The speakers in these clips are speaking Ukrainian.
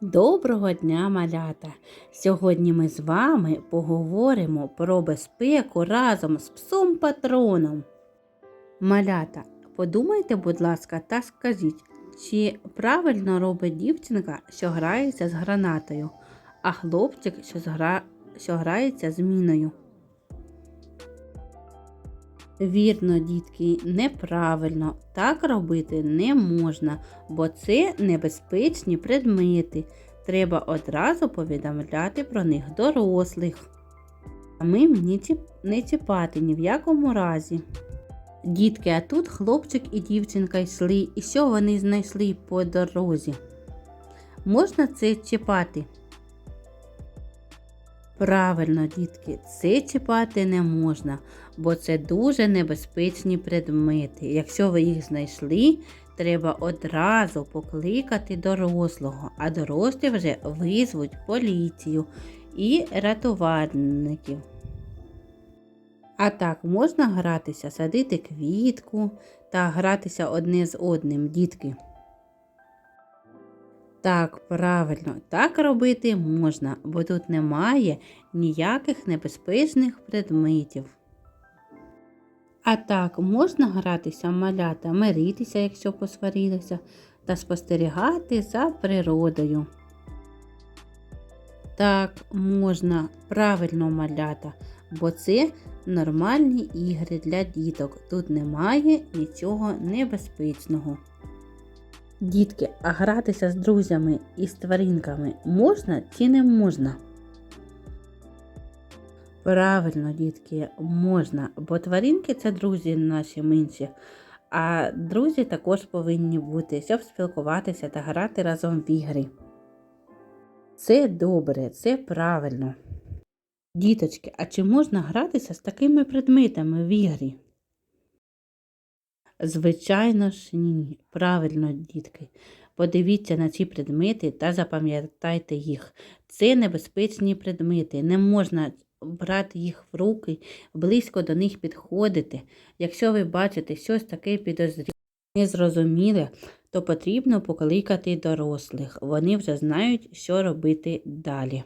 Доброго дня, малята! Сьогодні ми з вами поговоримо про безпеку разом з псом патроном. Малята, подумайте, будь ласка, та скажіть, чи правильно робить дівчинка, що грається з гранатою, а хлопчик, що, згра... що грається з міною? Вірно, дітки, неправильно. Так робити не можна, бо це небезпечні предмети. Треба одразу повідомляти про них дорослих. А ми не, не чіпати ні в якому разі. Дітки, а тут хлопчик і дівчинка йшли, і що вони знайшли по дорозі? Можна це чіпати? Правильно, дітки, це чіпати не можна, бо це дуже небезпечні предмети. Якщо ви їх знайшли, треба одразу покликати дорослого, а дорослі вже визвуть поліцію і рятувальників. А так можна гратися, садити квітку та гратися одне з одним, дітки. Так, правильно, так робити можна, бо тут немає ніяких небезпечних предметів. А так, можна гратися малята, миритися, якщо посварилися, та спостерігати за природою. Так, можна правильно малята, бо це нормальні ігри для діток. Тут немає нічого небезпечного. Дітки, а гратися з друзями і з тваринками можна чи не можна? Правильно, дітки, можна, бо тваринки це друзі наші менші, а друзі також повинні бути, щоб спілкуватися та грати разом в ігри. Це добре, це правильно. Діточки, а чи можна гратися з такими предметами в ігрі? Звичайно ж, ні. Правильно, дітки. Подивіться на ці предмети та запам'ятайте їх. Це небезпечні предмети. Не можна брати їх в руки, близько до них підходити. Якщо ви бачите щось таке підозріле, незрозуміле, то потрібно покликати дорослих. Вони вже знають, що робити далі.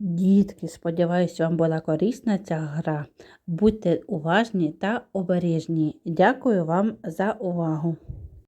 Дітки, сподіваюся, вам була корисна ця гра. Будьте уважні та обережні. Дякую вам за увагу!